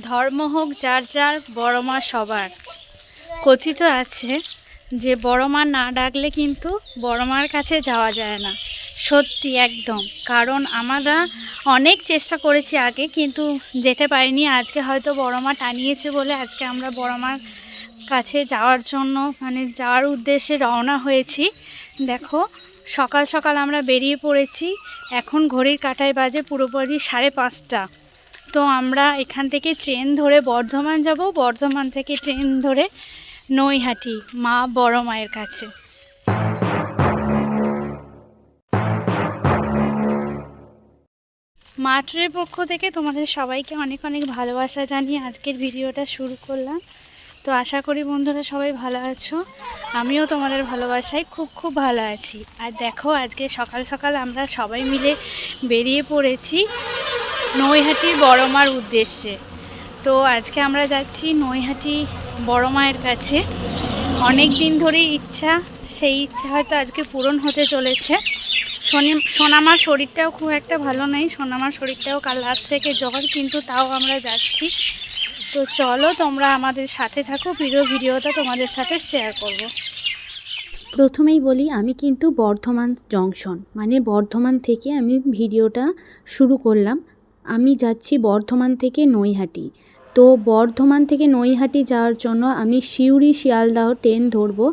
ধর্ম হোক যার যার, বড় মা সবার। কথিত আছে যে বড় মা না ডাকলে কিন্তু বড় মার কাছে যাওয়া যায় না। সত্যি, একদম। কারণ আমরা অনেক চেষ্টা করেছি আগে, কিন্তু যেতে পারিনি। আজকে হয়তো বড় মা টানিয়েছে বলে আজকে আমরা বড় মার কাছে যাওয়ার জন্য মানে যাওয়ার উদ্দেশ্যে রওনা হয়েছি। দেখো, সকাল সকাল আমরা বেরিয়ে পড়েছি। এখন ঘড়ির কাঁটায় বাজে পুরোপুরি সাড়ে পাঁচটা। তো আমরা এখান থেকে ট্রেন ধরে বর্ধমান যাব। বর্ধমান থেকে ট্রেন ধরে নৈহাটি, মা বড় মায়ের কাছে। মাঠের পক্ষ থেকে তোমাদের সবাইকে অনেক অনেক ভালোবাসা জানিয়ে আজকের ভিডিওটা শুরু করলাম। তো আশা করি বন্ধুরা সবাই ভালো আছো। আমিও তোমাদের ভালোবাসায় খুব খুব ভালো আছি। আর দেখো, আজকে সকাল সকাল আমরা সবাই মিলে বেরিয়ে পড়েছি। নৈহাটি বড় মার উদ্দেশ্যে। তো আজকে আমরা যাচ্ছি নৈহাটি বড় মায়ের কাছে। অনেক দিন ধরেই ইচ্ছা, সেই ইচ্ছা হয়তো আজকে পূরণ হতে চলেছে। শনি, সোনামার শরীরটাও খুব একটা ভালো নেই, সোনামার শরীরটাও কাল রাত থেকে জ্বর, কিন্তু তাও আমরা যাচ্ছি। তো চলো তোমরা আমাদের সাথে থাকো ভিডিও ভিডিওটা তোমাদের সাথে শেয়ার করব। প্রথমেই বলি, আমি কিন্তু বর্ধমান জংশন মানে বর্ধমান থেকে আমি ভিডিওটা শুরু করলাম। আমি যাচ্ছি বর্ধমান থেকে নৈহাটি। তো বর্ধমান থেকে নৈহাটি যাওয়ার জন্য আমি সিউড়ি শিয়ালদাহ ট্রেন ধরবো,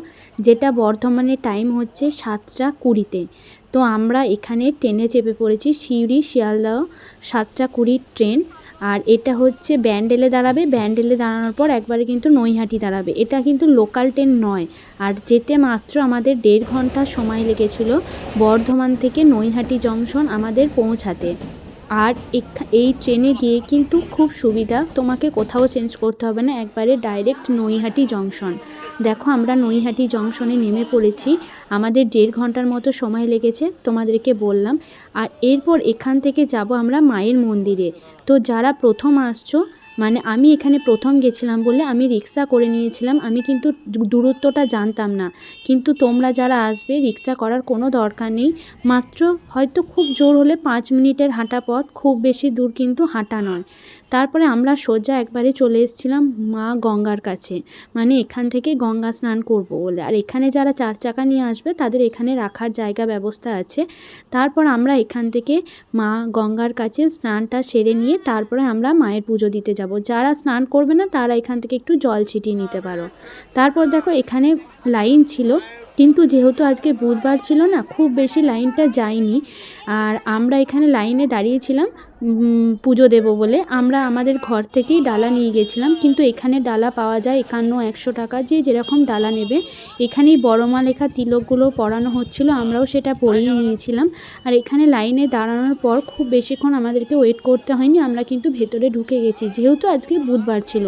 যেটা বর্ধমানে টাইম হচ্ছে সাতটা কুড়িতে। তো আমরা এখানে ট্রেনে চেপে পড়েছি সিউড়ি শিয়ালদাহ সাতটা কুড়ির ট্রেন। আর এটা হচ্ছে ব্যান্ডেলে দাঁড়াবে, ব্যান্ডেলে দাঁড়ানোর পর একবারে কিন্তু নৈহাটি দাঁড়াবে। এটা কিন্তু লোকাল ট্রেন নয়, আর যেতে মাত্র আমাদের দেড় ঘণ্টা সময় লেগেছিল বর্ধমান থেকে নৈহাটি জংশন আমাদের পৌঁছাতে। আর এই ট্রেনে গিয়ে কিন্তু খুব সুবিধা। তোমাকে কোথাও চেঞ্জ করতে হবে না, একবারে ডাইরেক্ট নৈহাটি জংশন দেখো আমরা নৈহাটি জংশনে নেমে পড়েছি। আমাদের দেড় ঘণ্টার মতো সময় লেগেছে, তোমাদেরকে বললাম। আর এরপর এখান থেকে যাব আমরা মায়ের মন্দিরে। তো যারা প্রথম আসছো মানে আমি এখানে প্রথম গেছিলাম বলে আমি রিক্সা করে নিয়েছিলাম, আমি কিন্তু দূরত্বটা জানতাম না। কিন্তু তোমরা যারা আসবে, রিক্সা করার কোনো দরকার নেই। মাত্র হয়তো খুব জোর হলে পাঁচ মিনিটের হাঁটা পথ, খুব বেশি দূর কিন্তু হাঁটা নয়। তারপরে আমরা সোজা একবারে চলে এসেছিলাম মা গঙ্গার কাছে। মানে এখান থেকে গঙ্গা স্নান করব বলে। আর এখানে যারা চার চাকা নিয়ে আসবে, তাদের এখানে রাখার জায়গা ব্যবস্থা আছে। তারপর আমরা এখান থেকে মা গঙ্গার কাছে স্নানটা সেরে নিয়ে, তারপরে আমরা মায়ের পুজো দিতে যাব। যারা স্নান করবে না, তারা এখান থেকে একটু জল ছিটিয়ে নিতে পারো। তারপর দেখো, এখানে লাইন ছিল। কিন্তু যেহেতু আজকে বুধবার ছিল না, খুব বেশি লাইনটা যায়নি। আর আমরা এখানে লাইনে দাঁড়িয়েছিলাম পুজো দেব বলে। আমরা আমাদের ঘর থেকেই ডালা নিয়ে গেছিলাম, কিন্তু এখানে ডালা পাওয়া যায় একান্ন, একশো টাকা, যে যেরকম ডালা নেবে। এখানেই বড়মা লেখা তিলকগুলো পরানো হচ্ছিল, আমরাও সেটা পরিয়ে নিয়েছিলাম। আর এখানে লাইনে দাঁড়ানোর পর খুব বেশিক্ষণ আমাদেরকে ওয়েট করতে হয়নি, আমরা কিন্তু ভেতরে ঢুকে গেছি। যেহেতু আজকে বুধবার ছিল,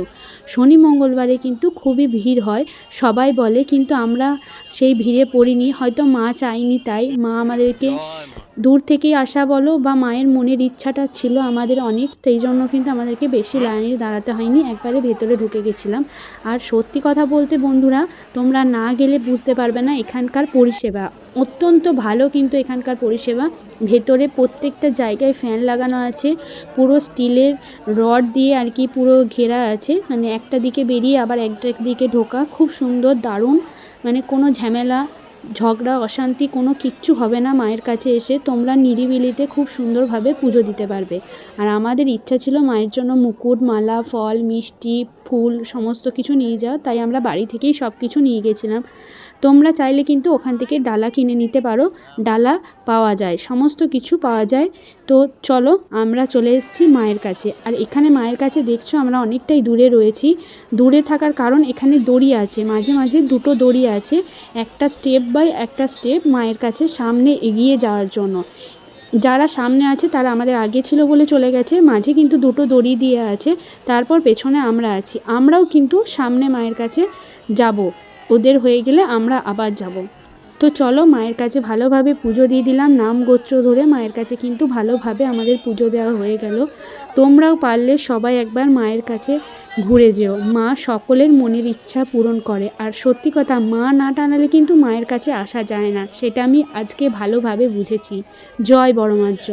শনি মঙ্গলবারে কিন্তু খুবই ভিড় হয়, সবাই বলে কিন্তু আমরা সেই ভিড়ে পড়িনি হয়তো মা চায়নি তাই। মা আমাদেরকে দূর থেকেই আসা বলো বা মায়ের মনের ইচ্ছাটা ছিল আমাদের অনেক, সেই জন্য কিন্তু আমাদেরকে বেশি লাইনে দাঁড়াতে হয়নি। একবারে ভেতরে ঢুকে গেছিলাম। আর সত্যি কথা বলতে বন্ধুরা, তোমরা না গেলে বুঝতে পারবে না এখানকার পরিষেবা। অত্যন্ত ভালো কিন্তু এখানকার পরিষেবা। ভেতরে প্রত্যেকটা জায়গায় ফ্যান লাগানো আছে, পুরো স্টিলের রড দিয়ে আর কি পুরো ঘেরা আছে। মানে একটা দিকে বেরিয়ে আবার একটা দিকে ঢোকা। খুব সুন্দর, দারুণ। মানে কোনো ঝামেলা ঝগড়া, অশান্তি কোনো কিচ্ছু হবে না মায়ের কাছে এসে তোমরা নিরিবিলিতে খুব সুন্দরভাবে পুজো দিতে পারবে। আর আমাদের ইচ্ছা ছিল মায়ের জন্য মুকুট, মালা, ফল, মিষ্টি, ফুল সমস্ত কিছু নিয়ে যাওয়া, তাই আমরা বাড়ি থেকেই সব কিছু নিয়ে গেছিলাম। তোমরা চাইলে কিন্তু ওখান থেকে ডালা কিনে নিতে পারো। ডালা পাওয়া যায়, সমস্ত কিছু পাওয়া যায়। তো চলো, আমরা চলে এসেছি মায়ের কাছে। আর এখানে মায়ের কাছে দেখছ আমরা অনেকটাই দূরে রয়েছি। দূরে থাকার কারণ এখানে দড়ি আছে, মাঝে মাঝে দুটো দড়ি আছে। একটা স্টেপ বাই একটা স্টেপ মায়ের কাছে সামনে এগিয়ে যাওয়ার জন্য। যারা সামনে আছে, তারা আমাদের আগে ছিল বলে চলে গেছে, মাঝে কিন্তু দুটো দড়ি দিয়ে আছে, তারপর পেছনে আমরা আছি। আমরাও কিন্তু সামনে মায়ের কাছে যাব। ওদের হয়ে গেলে আমরা আবার যাব। তো চলো মায়ের কাছে ভালোভাবে পুজো দিয়ে দিলাম, নাম গোত্র ধরে মায়ের কাছে কিন্তু ভালোভাবে আমাদের পুজো দেওয়া হয়ে গেল। তোমরাও পারলে সবাই একবার মায়ের কাছে ঘুরে যেও। মা সকলের মনের ইচ্ছা পূরণ করে। আর সত্যি কথা, মা না টানালে কিন্তু মায়ের কাছে আসা যায় না। সেটা আমি আজকে ভালোভাবে বুঝেছি। জয় বড় মার জয়